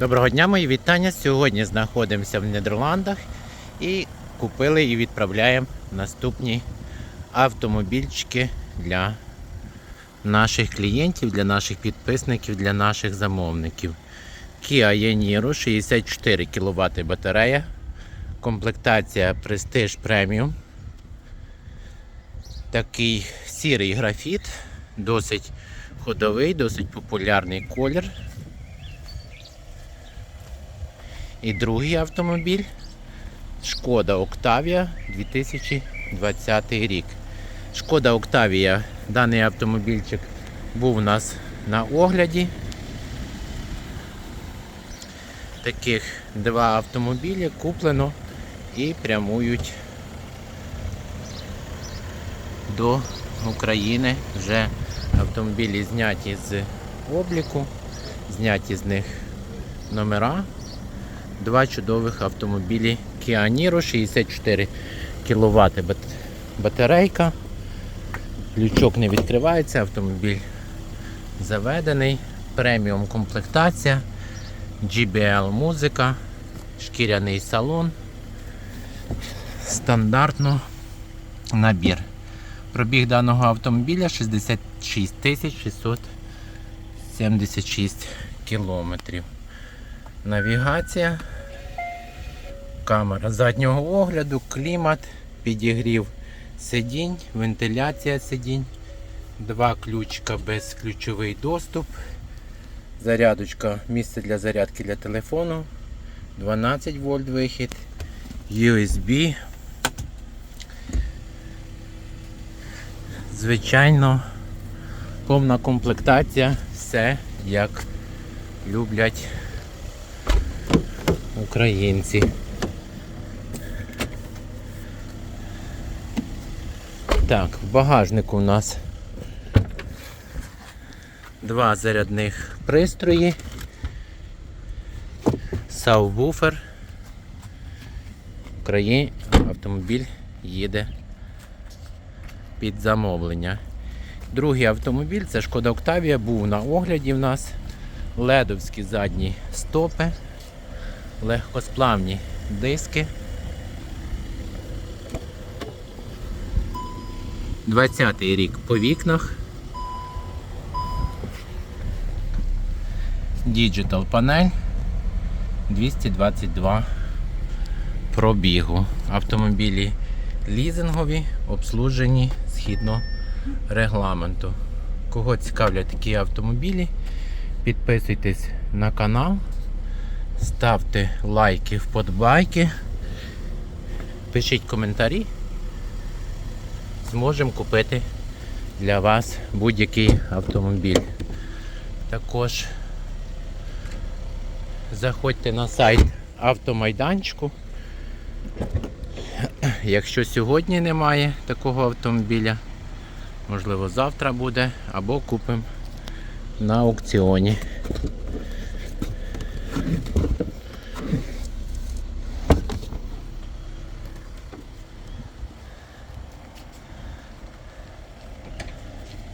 Доброго дня, мої вітання. Сьогодні знаходимося в Нідерландах і купили і відправляємо наступні автомобільчики для наших клієнтів, для наших підписників, для наших замовників. Kia Yeniro 64 кВт батарея. Комплектація Prestige Premium. Такий сірий графіт, досить ходовий, досить популярний колір. І другий автомобіль Шкода Октавія 2020 рік. Шкода Октавія, даний автомобільчик був у нас на огляді. Таких два автомобілі куплено і прямують до України. Вже автомобілі зняті з обліку, зняті з них номера два чудових автомобілі Kia Niro 64 кВт батарейка. Лючок не відкривається, автомобіль заведений, преміум комплектація, GBL музика, шкіряний салон, стандартно набір. Пробіг даного автомобіля 66 676 кілометрів. Навігація, камера заднього огляду, клімат, підігрів сидінь, вентиляція сидінь, два ключика безключовий доступ, зарядочка, місце для зарядки для телефону, 12 вольт вихід, USB. Звичайно, повна комплектація, все як люблять українці. Так, в багажнику у нас два зарядних пристрої, сабвуфер. В краї автомобіль їде під замовлення. Другий автомобіль це Шкода Октавія, був на огляді в нас. Ледовські задні стопи легкосплавні диски. 20-й рік по вікнах. Digital панель 222 пробігу. Автомобілі лізингові, обслужені згідно регламенту. Кого цікавлять такі автомобілі, підписуйтесь на канал. Ставте лайки, вподобайки, пишіть коментарі. Зможемо купити для вас будь-який автомобіль. Також заходьте на сайт автомайданчику. Якщо сьогодні немає такого автомобіля, можливо завтра буде або купимо на аукціоні.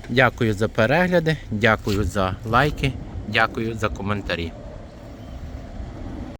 Дякую за перегляди, дякую за лайки, дякую за коментарі.